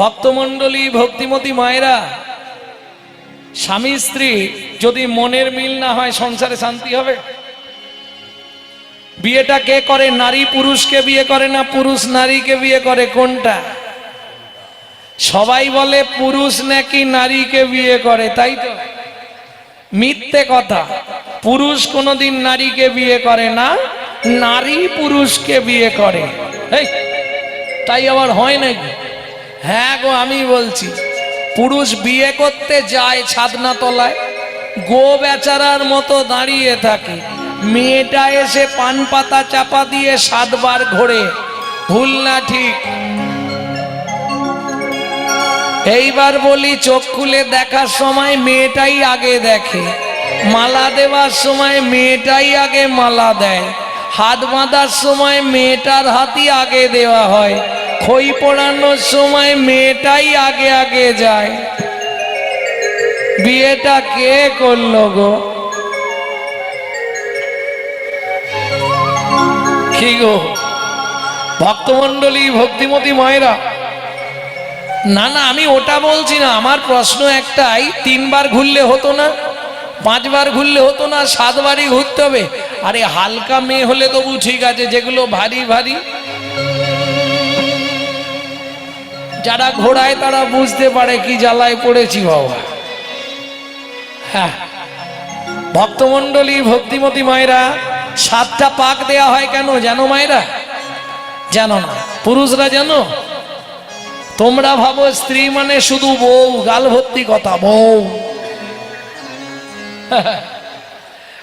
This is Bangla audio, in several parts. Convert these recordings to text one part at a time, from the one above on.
ভক্তমণ্ডলী, ভক্তিমতী মায়েরা, স্বামী, স্ত্রী, যদি মনের মিল না হয় সংসারে শান্তি হবে? বিয়েটা কে করে? নারী পুরুষকে বিয়ে করে না পুরুষ নারীকে বিয়ে করে? কোনটা? সবাই বলে পুরুষ নাকি নারীকে বিয়ে করে, তাই তো? মিথ্যে কথা। পুরুষ কোনোদিন নারীকে বিয়ে করে না, নারী পুরুষকে বিয়ে করে। তাই আবার হয় নাকি? হ্যাঁ গো আমি বলছি। পুরুষ বিয়ে করতে যায় ছাদনা তলায় গো বেচারার মতো দাঁড়িয়ে থাকে। মেয়েটা এসে পান পাতা চাপা দিয়ে সাতবার ঘোরে। ভুল না ঠিক? এইবার বলি চোখ খুলে দেখার সময় মেয়েটাই আগে দেখে। মালা দেওয়ার সময় মেয়েটাই আগে মালা দেয়। হাত বাঁধার সময় মেয়েটার হাতই আগে দেওয়া হয়। খই পড়ানোর সময় মেয়েটাই আগে আগে যায়। বিয়েটা কে করল গো? কি গো? ভক্তমণ্ডলী, ভক্তিমতী মায়েরা। না না, আমি ওটা বলছি না, আমার প্রশ্ন একটাই, তিনবার ঘুরলে হতো না, পাঁচবার ঘুরলে হতো না, সাতবারই ঘুরতে হবে। আরে হালকা মেয়ে হলে তবু ঠিক আছে, যেগুলো ভারী ভারী। যারা ঘোড়ায় তারা বুঝতে পারে কি জ্বালায় পড়েছি বাবা। হ্যাঁ। ভক্তমণ্ডলী, ভক্তিমতী মায়েরা, সাতটা পাক দেয়া হয় কেন জানো মায়েরা? জানো না। পুরুষরা জানো? তোমরা ভাবো স্ত্রী মানে শুধু বউ, গাল ভর্তি কথা, বউ।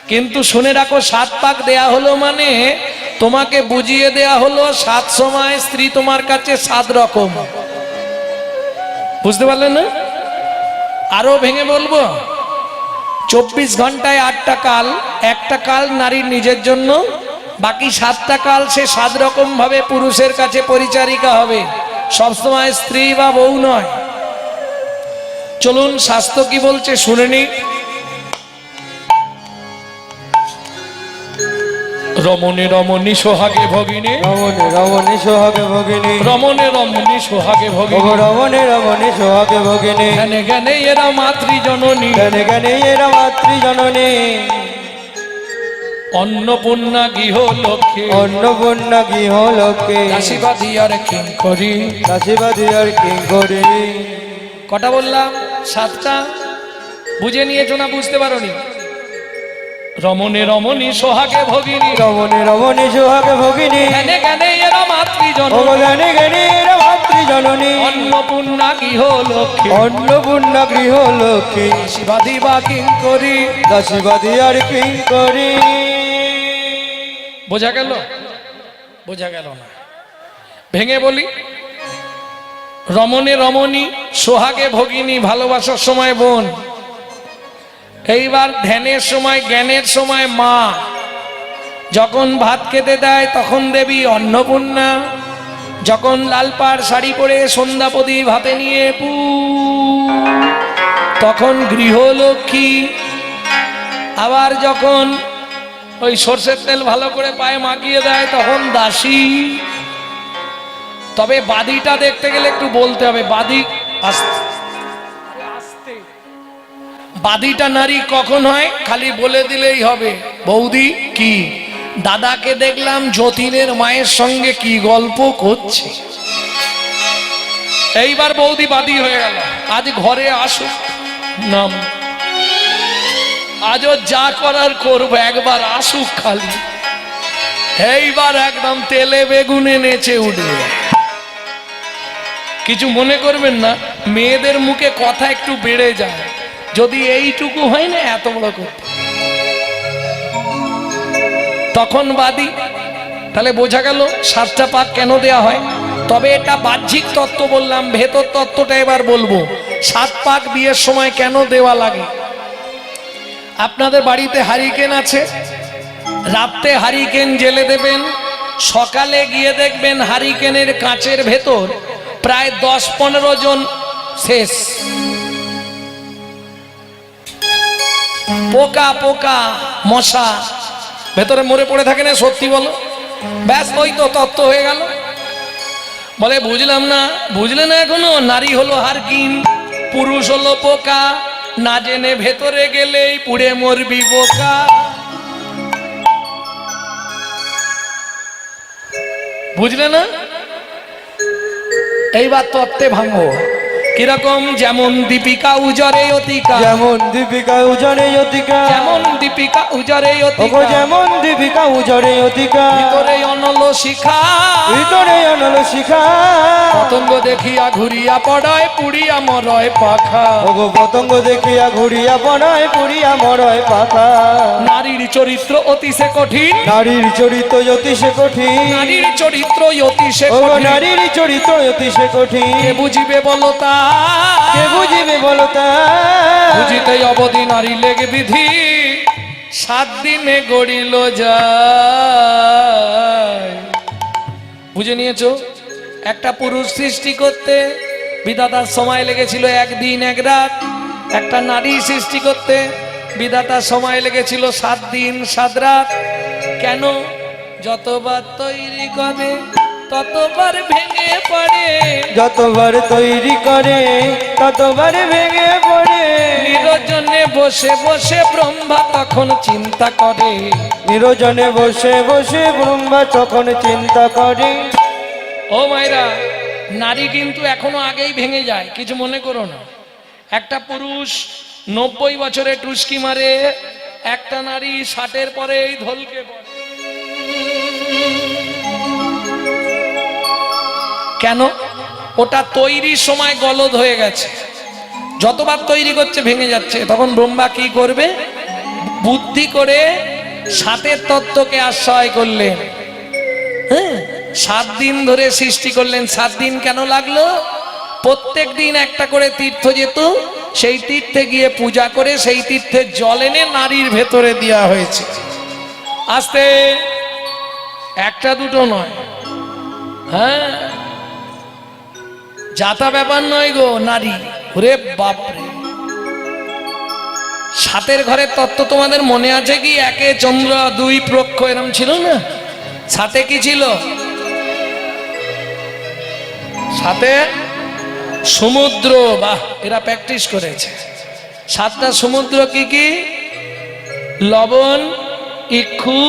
কিন্তু শুনে রাখো, সাত পাক দেয়া হলো মানে তোমাকে বুঝিয়ে দেয়া হলো সাত সময় স্ত্রী তোমার কাছে সাত রকম। বুঝতে পারলেন না? আরও ভেঙে বলব। চব্বিশ ঘন্টায় আটটা কাল, একটা কাল নারীর নিজের জন্য, বাকি সাতটা কাল সে সাত রকম ভাবে পুরুষের কাছে পরিচারিকা হবে। সবসময় স্ত্রী বা বউ নয়। চলুন, স্বাস্থ্য কি বলছে শুনে নি রমণে রমণী সোহাগে ভগিনী। রমণে রমণী সোহাগে ভগিনী। রমণে রমণী সোহাগে ভগিনী। রমণে রমণী সোহাগে ভগিনী। জ্ঞানে জ্ঞানে এরা মাতৃ জননী জ্ঞানে জ্ঞানে এরা মাতৃ জননী অন্নপূর্ণা গৃহ লক্ষ্মী। অন্নপূর্ণা গৃহ লোকে দাসীবাদী আর কিং করি। দাসীবাদী আর কি করি। কটা বললাম? সাতটা? বুঝে নিয়েছো না বুঝতে পারোনি? রমণে রমণী সোহাগে ভগিনী। রমণে রমণী সোহাগে ভগিনী। জ্ঞানে জ্ঞানে এরা মাতৃজন ওগো জ্ঞানে জ্ঞানে এরা মাতৃ জননী অন্নপূর্ণা গৃহ লক্ষ্মী অন্নপূর্ণা গৃহ লোকে শিবাদী বা কিং করি দাসীবাদী আর কি করি বোঝা গেল? বোঝা গেল না। ভেঙে বলি। রমণে রমণী সোহাগে ভগিনী ভালোবাসার সময় বোন। এইবার ধ্যানের সময়, জ্ঞানের সময় মা যখন ভাত খেতে দেয় তখন দেবী অন্নপূর্ণা যখন লাল পাড় শাড়ি পরে সন্ধ্যা প্রদীপ হাতে নিয়ে পু, তখন গৃহলক্ষ্মী আবার যখন ওই সর্ষের তেল ভালো করে পায়ে মাখিয়ে দেয় তখন দাসী তবে বাদিটা দেখতে গেলে একটু বলতে হবে বাদি আস্তে। বাদিটা নারী কখন হয়? খালি বলে দিলেই হবে। বৌদি, কি? দাদাকে দেখলাম যতীনের মায়ের সঙ্গে কি গল্প করছে। এইবার বৌদি বাদি হয়ে গেল। আজ ঘরে আসুক। নাম। আজও যা করার করব, একবার আসুক খালি। এইবার একদম তেলে বেগুনে নেচে উঠবে। কিছু মনে করবেন না, মেয়েদের মুখে কথা একটু বেড়ে যায়। যদি এইটুকু হয় না, এত বড় করতে। তখন বাদী, তাহলে বোঝা গেল সাতটা পাক কেন দেয়া হয়? তবে এটা বাহ্যিক তত্ত্ব বললাম, ভেতর তত্ত্বটা এবার বলব। সাত পাক বিয়ের সময় কেন দেওয়া লাগে? আপনাদের বাড়িতে হারিকেন আছে, রাত্রে হারিকেন জেলে দেবেন, সকালে গিয়ে দেখবেন হারিকেনের কাঁচের ভেতর প্রায় দশ পনেরো জন শেষ। পোকা পোকা, মশা। ভেতরে মরে পড়ে থাকে না, সত্যি বলো? ব্যাস, ওই তো তত্ত্ব হয়ে গেল। বলে, বুঝলাম না, বুঝলে না এখনও? নারী হলো হারকিন, পুরুষ হলো পোকা। না জেনে ভেতরে গেলেই পুড়ে মরবি বোকা। বুঝলে না? এইবার তত্ত্বে ভাঙো। কীরকম? যেমন দীপিকা উজরে অতিকা। যেমন দীপিকা উজরে অতিকা। যেমন দীপিকা উজরে অতিকা। যেমন দীপিকা উজরে অতিকা। ভিতরে অনল শিখা। ভিতরে অনল শিখা। পতঙ্গ দেখিয়া ঘুরিয়া পড়ায় পুড়িয়া মরয় পাখা। ওগো পতঙ্গ দেখিয়া ঘুরিয়া পড়ায় পুড়িয়া মরয় পাখা। নারীর চরিত্র অতিশে কঠিন। নারীর চরিত্র জ্যোতিষে কঠিন। নারীর চরিত্র অতিশে কঠিন। নারীর চরিত্র জ্যোতিষে কঠিন। বুঝিবে বলো তা? কে বুঝিবে তা? বুঝিতে অবধি নারী লেগে বিধি। সাত দিনে গড়িল যায়। বুঝে নিয়েছো? একটা পুরুষ সৃষ্টি করতে বিধাতার সময় লেগেছিল একদিন এক রাত। একটা নারী সৃষ্টি করতে বিধাতার সময় লেগেছিল সাত দিন সাত রাত। কেন? যতবার তৈরি করে ততবার ভেঙে পড়ে। যতবার তৈরি করে ততবার ভেঙে পড়ে। নিরজনে বসে বসে ব্রহ্মা তখন চিন্তা করে। নিরজনে বসে বসে ব্রহ্মা তখন চিন্তা করে। ও মায়েরা নারী কিন্তু এখনও আগেই ভেঙে যায় কিছু মনে করো না। একটা পুরুষ নব্বই বছরে টুস্কি মারে একটা নারী ষাটের পরেই ধলকে পড়ে। কেন? ওটা তৈরির সময় গলদ হয়ে গেছে। যতবার তৈরি করছে ভেঙে যাচ্ছে। তখন ব্রহ্মা কি করবে? বুদ্ধি করে সাতের তত্ত্বকে আশ্রয় করলেন। হ্যাঁ? সাত দিন ধরে সৃষ্টি করলেন। সাত দিন কেন লাগল? প্রত্যেক দিন একটা করে তীর্থ যেত। সেই তীর্থে গিয়ে পূজা করে সেই তীর্থের জল এনে নারীর ভেতরে দেওয়া হয়েছে। আস্তে, একটা দুটো নয়। হ্যাঁ? যাতা ব্যাপার নয় গো, নারী। ওরে বাপরে। সাতের ঘরের তত্ত্ব তোমাদের মনে আছে কি? একে চন্দ্র, দুই প্রক্ষ, এরম ছিল না? সাথে কি ছিল? সাথে সমুদ্র। বাহ, এরা প্র্যাকটিস করেছে। সাতটা সমুদ্র কি কি? লবণ, ইক্ষু,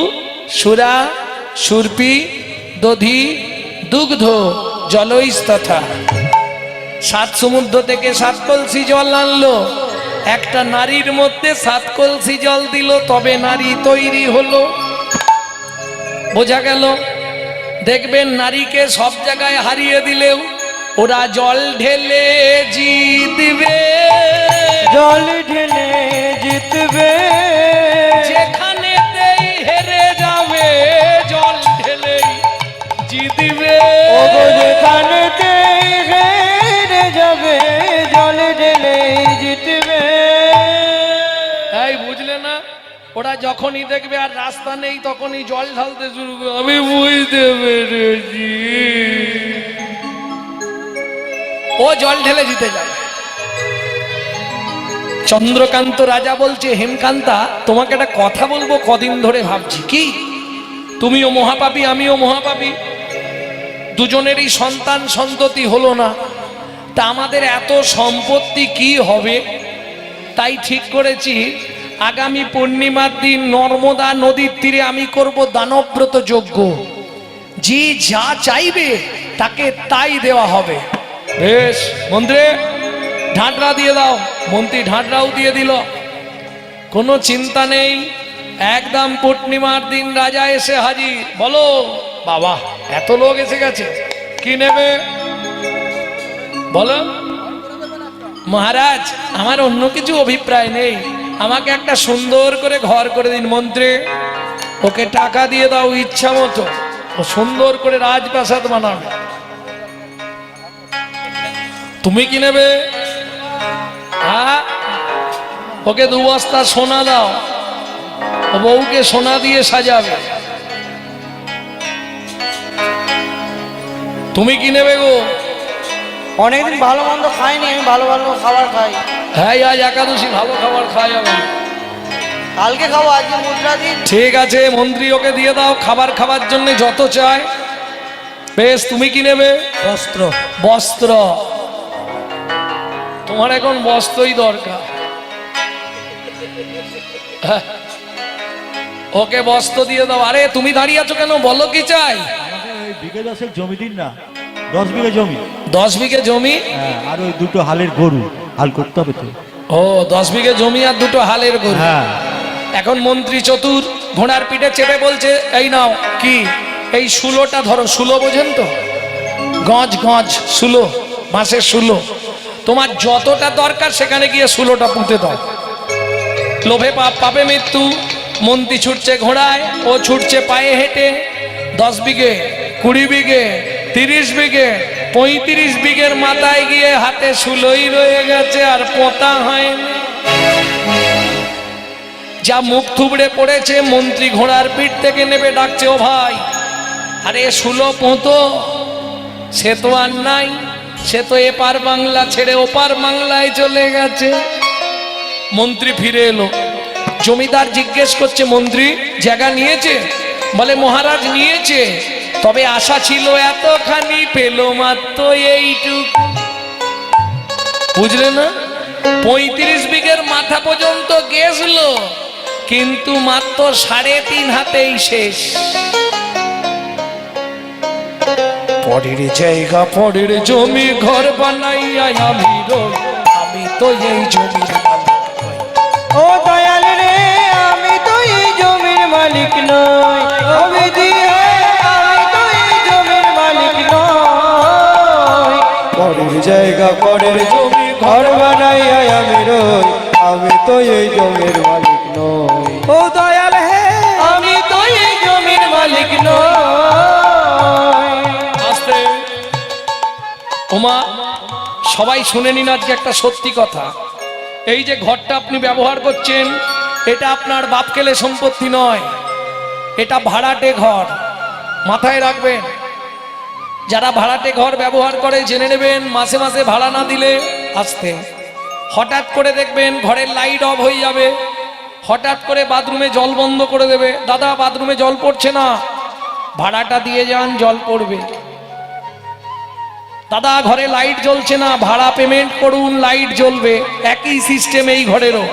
সুরা, সুরপি, দধি, দুগ্ধ জলইস তথা সাত সমুদ্র থেকে সাত কলসি জল আনলো। একটা নারীর মধ্যে সাত কলসি জল দিল তবে নারী তৈরি হলো। বোঝা গেল? দেখবেন নারীকে সব জায়গায় হারিয়ে দিলেও ওরা জল ঢেলে জিতবে। জল ঢেলে জিতবে। যেখানেতেই হেরে যাবে জল ঢেলে জিতবে। ওগো যখনই দেখবে আর রাস্তা নেই তখনই জল ঢালতে শুরু করবে। আমি বুঝতে পেরেছি। ও জল ঢেলে জিতে যায়। চন্দ্রকান্ত রাজা বলছে হেমকান্তা তোমাকে একটা কথা বলব কদিন ধরে ভাবছি। কি? তুমিও মহাপাপী আমিও মহাপাপী। দুজনেরই সন্তান সন্ততি হলো না। তা আমাদের এত সম্পত্তি কি হবে? তাই ঠিক করেছি আগামী পূর্ণিমার দিন নর্মদা নদীর তীরে আমি করব দানব্রত যজ্ঞ। যে যা চাইবে তাকে তাই দেওয়া হবে। বেশ, মন্ত্রে, ঢাঁটরা দিয়ে দাও। মন্ত্রী ঢাঁটরাও দিয়ে দিল। কোনো চিন্তা নেই। একদম পূর্ণিমার দিন রাজা এসে হাজির। বলো, বাবা, এত লোক এসে গেছে। কি নেবে? বলো। মহারাজ, আমার অন্য কিছু অভিপ্রায় নেই। আমাকে একটা সুন্দর করে ঘর করে দিন মন্ত্রী। ওকে টাকা দিয়ে দাও ইচ্ছা মতো। ও সুন্দর করে রাজপ্রাসাদ বানাবে। তুমি কি নেবে? ওকে দু বস্তা সোনা দাও। ও বউকে সোনা দিয়ে সাজাবে। তুমি কি নেবে গো? অনেকদিন ভালো মন্দ খাইনি আমি ভালো ভালো খাবার খাই। হ্যাঁ আজ একাদশী ভালো খাবার খাই আমি। কালকে খাব আজকে মুদ্রা দিন। ঠিক আছে মন্ত্রী ওকে দিয়ে দাও খাবার খাবার জন্য যত চায়। বেশ তুমি কি নেবে? বস্ত্র। বস্ত্র। তোমার এখন বস্ত্রই দরকার। হ্যাঁ। ওকে বস্ত্র দিয়ে দাও। আরে তুমি দাঁড়িয়ে আছো কেন? বলো কি চাই? বিঘে দশেক জমি দিন না। দশ বিঘে জমি। দশ বিঘে জমি? হ্যাঁ আর ওই দুটো হালের গরু হাল করতে হবে তো। ও দশ বিঘে জমি আর দুটো হালের গরু। হ্যাঁ। এখন মন্ত্রী চতুর ঘোড়ার পিঠে চেপে বলছে এই নাও কি? এই সুলোটা ধরো সুলো বোঝেন তো? গজ গজ সুলো বাঁশের সুলো তোমার যতটা দরকার সেখানে গিয়ে সুলোটা পুঁতে দাও। লোভে পাপ পাপে মৃত্যু মন্ত্রী ছুটছে ঘোড়ায় ও ছুটছে পায়ে হেঁটে। দশ বিঘে কুড়ি বিঘে তিরিশ বিঘে, পঁয়ত্রিশ বিঘের মাথায় গিয়ে হাতে শুলোই রয়ে গেছে আর পোতা হয়নি। যা মুখ থুবড়ে পড়েছে, মন্ত্রী ঘোড়ার পিঠ থেকে নেবে ডাকছে, ও ভাই, আরে সুলো পোঁতো, সে তো আর নাই, সে তো এপার বাংলা ছেড়ে ওপার বাংলায় চলে গেছে। মন্ত্রী ফিরে এলো। জমিদার জিজ্ঞেস করছে, মন্ত্রী, জায়গা নিয়েছে? বলে, মহারাজ নিয়েছে। তবে আশা ছিল এতখানি পেল মাত্র এইটুক। বুঝলে না? পঁয়ত্রিশ বিঘের মাথা পর্যন্ত গেছিল কিন্তু মাত্র সাড়ে তিন হাতেই শেষ। পরের জায়গা, পরের জমি ঘর বানাইয়া আমি আমি তো এই জমির জায়গা জমি ঘর বানাইয়া আমি রই। আমি তো এই জমির মালিক নই। ও দয়াল হে। আমি তো এই জমির মালিক নই। আস্তে। ওমা সবাই শুনে নিন আজকে একটা সত্যি কথা। এই যে ঘরটা আপনি ব্যবহার করছেন এটা আপনার বাপ কেলে সম্পত্তি নয়। এটা ভাড়াটে ঘর। মাথায় রাখবেন যারা ভাড়াটে ঘর ব্যবহার করে, জেনে নেবেন, মাসে মাসে ভাড়া না দিলে আসতে। হঠাৎ করে দেখবেন ঘরের লাইট অফ হয়ে যাবে। হঠাৎ করে বাথরুমে জল বন্ধ করে দেবে। দাদা বাথরুমে জল পড়ছে না। ভাড়াটা দিয়ে যান, জল পড়বে। দাদা, ঘরে লাইট জ্বলছে না। ভাড়া পেমেন্ট করুন লাইট জ্বলবে। একই সিস্টেম এই ঘরেরও।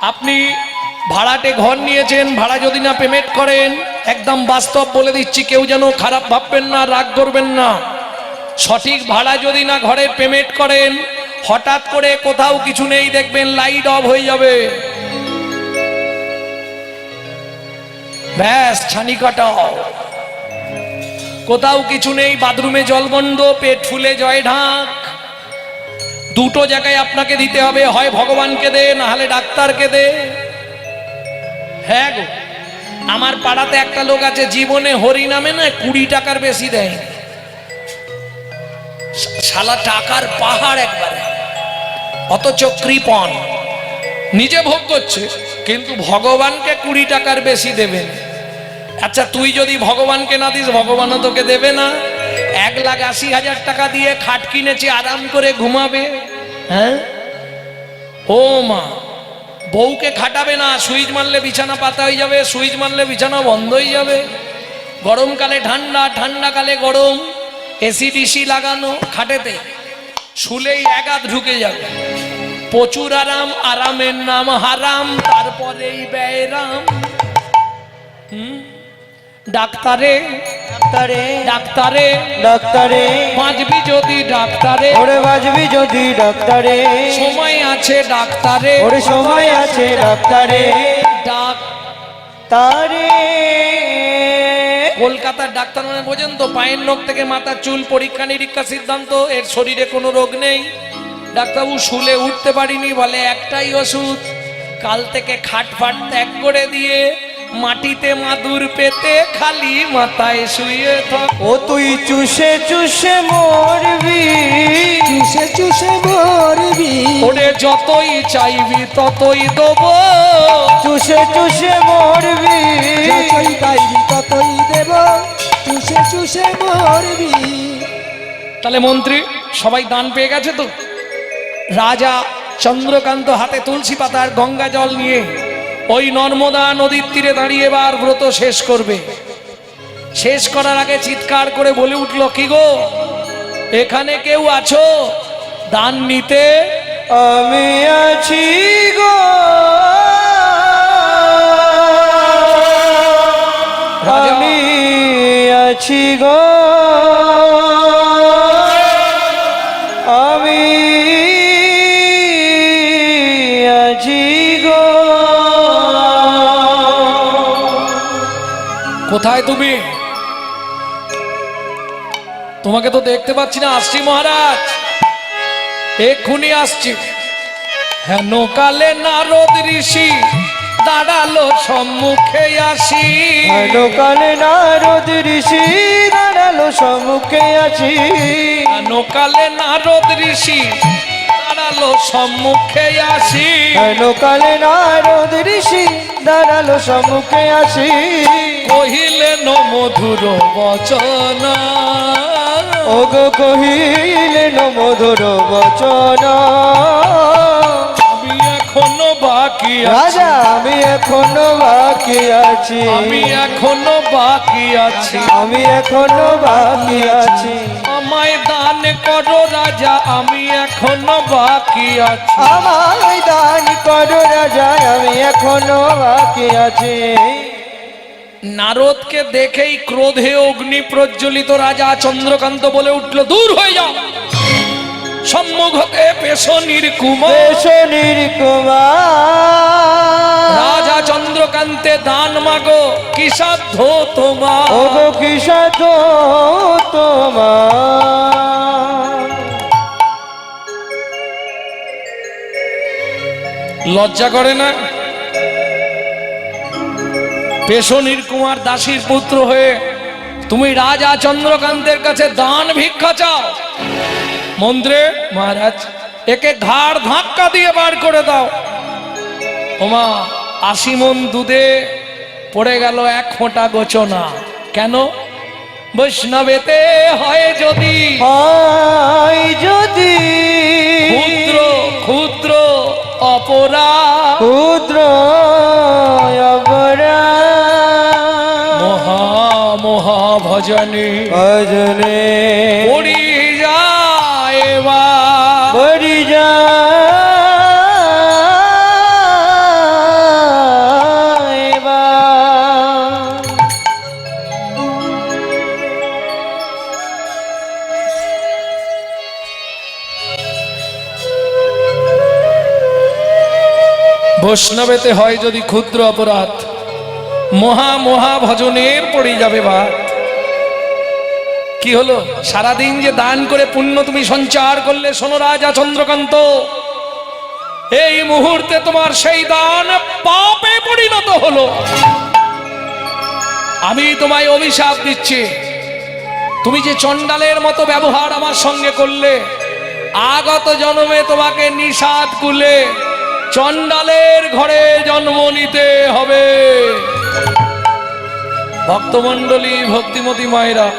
আপনি ভাড়াটে ঘর নিয়েছেন, ভাড়া যদি না পেমেন্ট করেন একদম বাস্তব বলে দিচ্ছি, কেউ যেন খারাপ ভাববেন না, রাগ করবেন না। সঠিক ভাড়া যদি না ঘরে পেমেন্ট করেন, হঠাৎ করে কোথাও কিছু নেই, দেখবেন লাইট অফ হয়ে যাবে। ব্যাস, ছানি কাটাও। কোথাও কিছু নেই, বাথরুমে জল বন্ধ, পেট ফুলে জয় ঢাক। দুটো জায়গায় আপনাকে দিতে হবে, হয় ভগবানকে দে, না হলে ডাক্তারকে দে। হ্যাঁ গো। আমার পাড়াতে একটা লোক আছে, জীবনে হরি নামে না কুড়ি টাকার বেশি দেয়। শালা টাকার পাহাড় একবারে। অথচ কৃপণ। নিজে ভোগ করছে, কিন্তু ভগবানকে কুড়ি টাকার বেশি দেবেন আচ্ছা তুই যদি ভগবানকে না দিস, ভগবানও তোকে দেবে না। এক লাখ আশি হাজার টাকা দিয়ে খাট কিনেছে, আরাম করে ঘুমাবে। হ্যাঁ? ও মা। বউকে খাটাবে না, সুইচ মারলে বিছানা পাতা হয়ে যাবে, সুইচ মারলে বিছানা বন্ধ হয়ে যাবে। গরমকালে ঠান্ডা, ঠান্ডাকালে গরম, এসি, ডিসি লাগানো খাটেতে, শুলেই একাত ঢুকে যাবে। প্রচুর আরাম, আরামের নাম হারাম, তারপরেই ব্যয়রাম। হুম? ডাক্তারে ডাক্তারে। ডাক্তারে। ডাক্তারে। বাঁচবি যদি ডাক্তারে। ওরে বাজবি যদি ডাক্তারে। সময় আছে ডাক্তারে। ওরে সময় আছে ডাক্তারে। ডাক। তারে। কলকাতার ডাক্তার মানে বোঝেন তো পায়ের নখ থেকে মাথার চুল পরীক্ষা নিরীক্ষা সিদ্ধান্ত এর শরীরে কোনো রোগ নেই। ডাক্তারবাবু শুলে উঠতে পারিনি বলে একটাই ওষুধ কাল থেকে খাট ফাট ত্যাগ করে দিয়ে মাটিতে মাদুর পেতে খালি মাথায় শুয়ে থাক। ও তুই চুষে চুষে মরবি। চুষে চুষে মরবি। ওরে যতই চাইবি ততই দেবো। চুষে চুষে মরবি। যতই চাইবি ততই দেব। চুষে চুষে মরবি। তাহলে মন্ত্রী সবাই দান পেয়ে গেছে তো? রাজা চন্দ্রকান্ত হাতে তুলসী পাতার গঙ্গা জল নিয়ে ওই নর্মদা নদীর তীরে দাঁড়িয়ে এবার ব্রত শেষ করবে। শেষ করার আগে চিৎকার করে বলে উঠল, কি গো? এখানে কেউ আছো? দান নিতে আমি আছি গো। কোথায় তুমি? তোমাকে তো দেখতে পাচ্ছি না আসছি মহারাজ। এক্ষুনি আসছি। হেন কালে নারদ ঋষি দাঁড়াল সম্মুখে আসি। কালে নারদ ঋষি দাঁড়াল সম্মুখে হেন কালে নারদ ঋষি দাঁড়াল সম্মুখে আসি। কালে নারদ ঋষি? দাঁড়াল সম্মুখে আছি কহিলেন মধুর বচন। ওগো কহিলেন মধুর বচন। আমি এখনও বাকি রাজা আমি এখনও বাকি আছি। আমি এখনও বাকি আছি। আমি এখনও বাকি আছি। আমায় দান করো রাজা আমি এখনও বাকি আছি। আমায় দান করো রাজা আমি এখনও বাকি আছি। নারদকে দেখেই ক্রোধে অগ্নি প্রজ্বলিত রাজা চন্দ্রকান্ত বলে উঠল দূর হয়ে যাও। সম্মুখ হতে পেশনির কুমার। পেশনির কুমার। রাজা চন্দ্রকান্তে দান মাগো কিসাধ্য তোমার। ওগো কিসা তোমার। লজ্জা করে না? পেশনির কুমার দাসীর পুত্র হয়ে তুমি রাজা চন্দ্রকান্তের কাছে দান ভিক্ষা চাও। মন্ত্রে মহারাজ একে ঘাড় ধাক্কা দিয়ে বার করে দাও। ওমা আশি মন দুধে পড়ে গেল এক ফোঁটা গোচনা। কেন? বৈষ্ণবেতে হয় যদি। হয় যদি। ক্ষুদ্র ক্ষুদ্র অপরাধ। ক্ষুদ্র মহা মহা ভজনে। ভজনে। বৈষ্ণবেতে হয় যদি ক্ষুদ্র অপরাধ। মহা মহা ভজনের পড়ে যাবে বা। কি হলো? সারাদিন যে দান করে পুণ্য তুমি সঞ্চার করলে, শোনো রাজা চন্দ্রকান্ত। এই মুহূর্তে তোমার সেই দান পাপে পরিণত হলো। আমি তোমায় অভিশাপ দিচ্ছি। তুমি যে চণ্ডালের মতো ব্যবহার আমার সঙ্গে করলে, আগত জন্মে তোমাকে নিষাদ কুলে। চণ্ডালের ঘরে জন্ম নিতে হবে। ভক্তমণ্ডলী, ভক্তিমতী মায়েরা,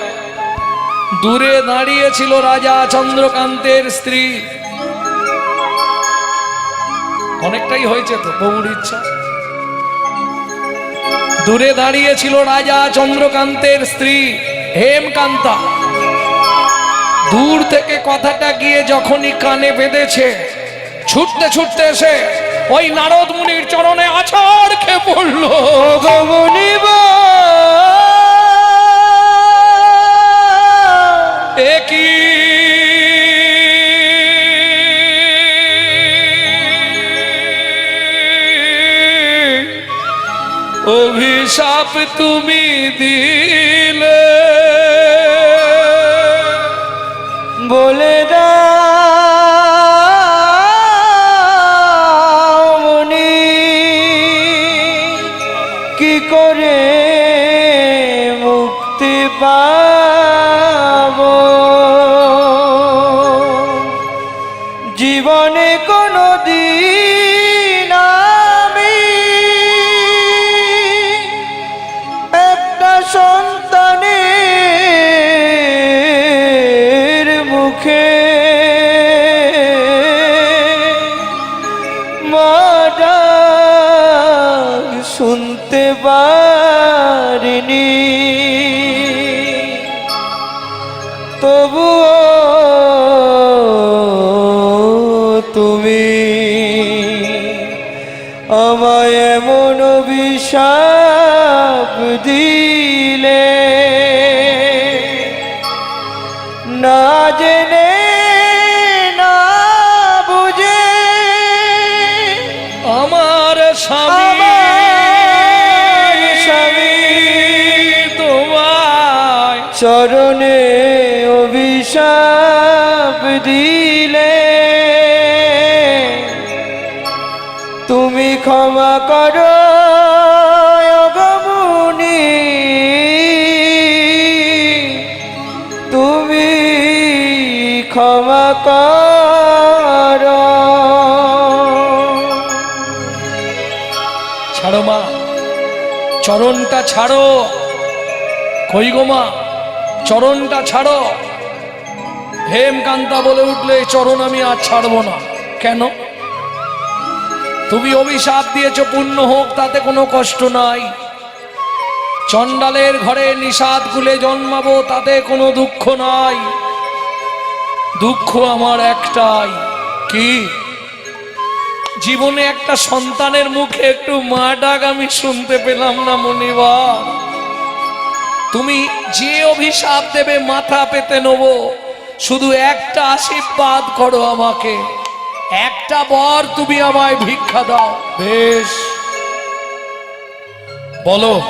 দূরে দাঁড়িয়েছিল রাজা চন্দ্রকান্তের স্ত্রী। অনেকটাই হয়েছে তো বউর ইচ্ছা। দূরে দাঁড়িয়েছিল রাজা চন্দ্রকান্তের স্ত্রী, হেমকান্তা। দূর থেকে কথাটা গিয়ে যখনই কানে বেঁধেছে ছুটতে ছুটতে এসে ওই নারদ মুনির চরণে আছাড় খেয়ে পড়ল। ওগো মুনিব একই অভিশাপ তুমি দিলে। মডার শুনতে পারিনি। তবুও তুমি আমায় এমন অভিশাপ দিলে দিলে। তুমি ক্ষমা করো অগমুনি তুমি ক্ষমা করো। ছাড়ো মা, চরণটা ছাড়ো। কই গো মা, চরণটা ছাড়ো। হেমকান্তা বলে উঠলে, "এই চরণ আমি আর ছাড়বো না। কেন? তুমি অভিশাপ দিয়েছ পূর্ণ হোক, তাতে কোনো কষ্ট নাই। চণ্ডালের ঘরে নিষাদ কুলে জন্মাবো, তাতে কোনো দুঃখ নাই। দুঃখ আমার একটাই। কি? জীবনে একটা সন্তানের মুখে একটু মা ডাক আমি শুনতে পেলাম না, মনিবার। তুমি যে অভিশাপ দেবে, মাথা পেতে নেব। শুধু একটা আশীর্বাদ করো আমাকে। একটা বর তুমি আমায় ভিক্ষা দাও। বেশ। বলো,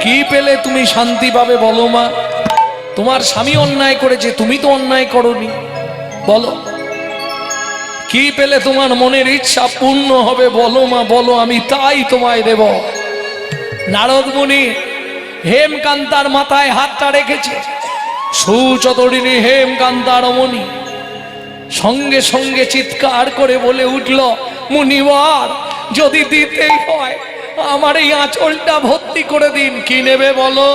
কি পেলে তুমি শান্তি পাবে বলো মা? তোমার স্বামী অন্যায় করেছে, তুমি তো অন্যায় করনি। বলো, কি পেলে তোমার মনের ইচ্ছা পূর্ণ হবে বলো মা? বলো, আমি তাই তোমায় দেব। নারদ মুনি হেমকান্তার মাথায় হাতটা রেখেছে। সুচতরিণী হেমকান্তার অমনি সঙ্গে সঙ্গে চিৎকার করে বলে উঠল, মুনিবার, যদি দিতেই হয়, আমার এই আঁচলটা ভর্তি করে দিন, কি নেবে বলো?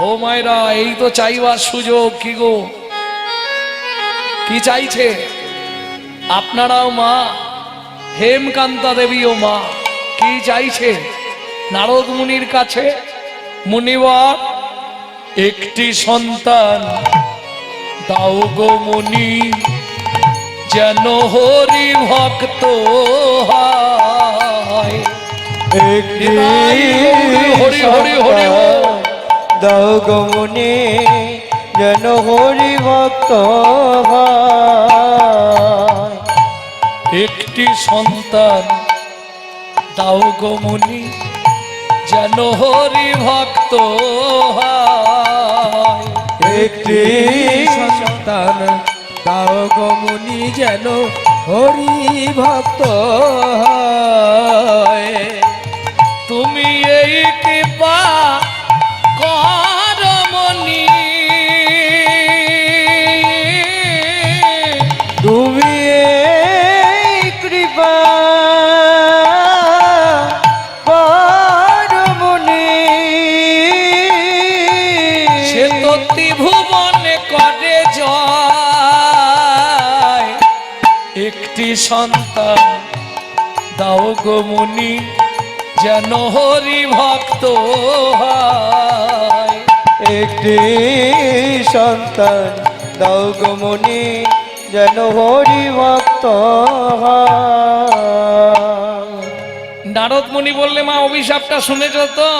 ও মায়েরা, এই তো চাইবার সুযোগ, কি গো? কি চাইছে? আপনারাও মা, হেমকান্তা দেবীও মা, কি চাইছে? নারদ মুনির কাছে মুনিবার একটি সন্তান দাও গো মুনি যেন হরি ভক্ত হয় হরি হরি। দাও গমনে যেন হরি ভক্ত হয়। একটি সন্তান দাও গো মুনি যেন হরি ভক্ত একটি সন্তান দাও গমনি যেন হরি ভক্ত হয়। সন্তান। দাও গো মুনি, যেন হরি ভক্ত একটি সন্তান, দাও গমনি যেন হরি ভক্ত। নারদ মুনি বললে, মা, অভিশাপটা শুনেছ তো?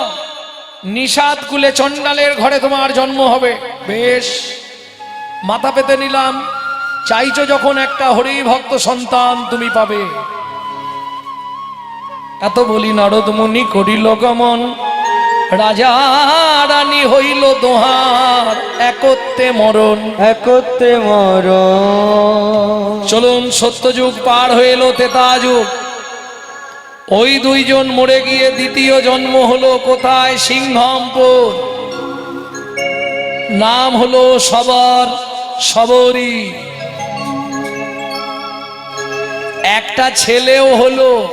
নিষাদ কুলে চণ্ডালের ঘরে তোমার জন্ম হবে। বেশ, মাথা পেতে নিলাম। চাইছো যখন একটা হরি ভক্ত সন্তান তুমি পাবে। এত বলি নারদ মুনি করিল গমন। রাজা রানী হইল দোহার একত্রে মরণ। একত্রে মরণ। চলুন সত্যযুগ পার হয়ে এলো তেতা যুগ ওই দুইজন মরে গিয়ে দ্বিতীয় জন্ম হলো কোথায়? সিংহমপুর। নাম হলো সবর সবরী। একটা ছেলেও হলো,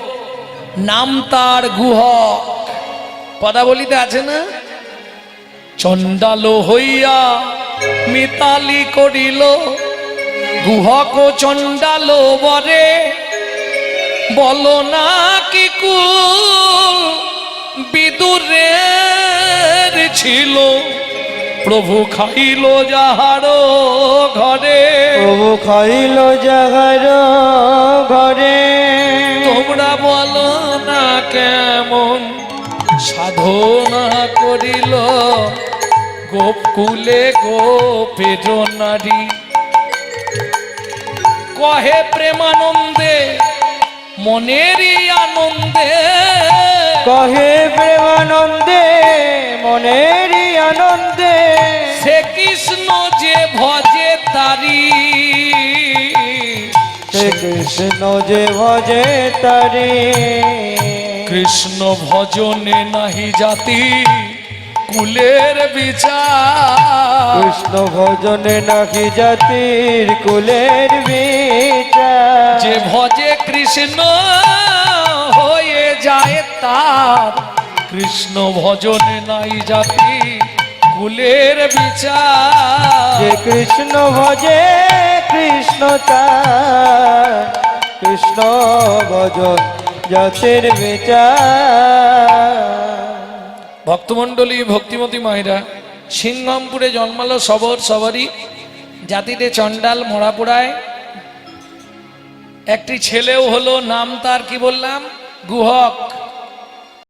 নাম তার গুহ পদাবলিতে আছে না? চণ্ডালো হইয়া মিতালি করিল গুহক চণ্ডাল বরে। বলো না কি কুল বিদুরের ছিল? প্রভু খাইল যাহার ঘরে। ও খাইল যাহার ঘরে। তোমরা বলো না কেমন সাধনা করিল। গোপকুলে গোপের নারী। কহে প্রেমানন্দে মনেরই আনন্দে। কহে প্রেমানন্দে মনেরই আনন্দে। সে কৃষ্ণ যে ভজে তারি। সে কৃষ্ণ যে ভজে তারি। কৃষ্ণ ভজনে নাহি জাতি কুলের বিচার। কৃষ্ণ ভজনে নাকি জাতির কুলের বিচার। যে ভজে কৃষ্ণ যায় তার। কৃষ্ণ ভজনে নাই জাতি কুলের বিচার। কৃষ্ণ ভজে কৃষ্ণ তার কৃষ্ণ ভজন জাতির বিচার। ভক্তমণ্ডলী ভক্তিমতী মায়েরা সিংহমপুরে জন্মালো সবর সবারই। জাতিতে চণ্ডাল মোড়াপোড়ায় একটি ছেলেও হলো নাম তার কি বললাম? গুহক।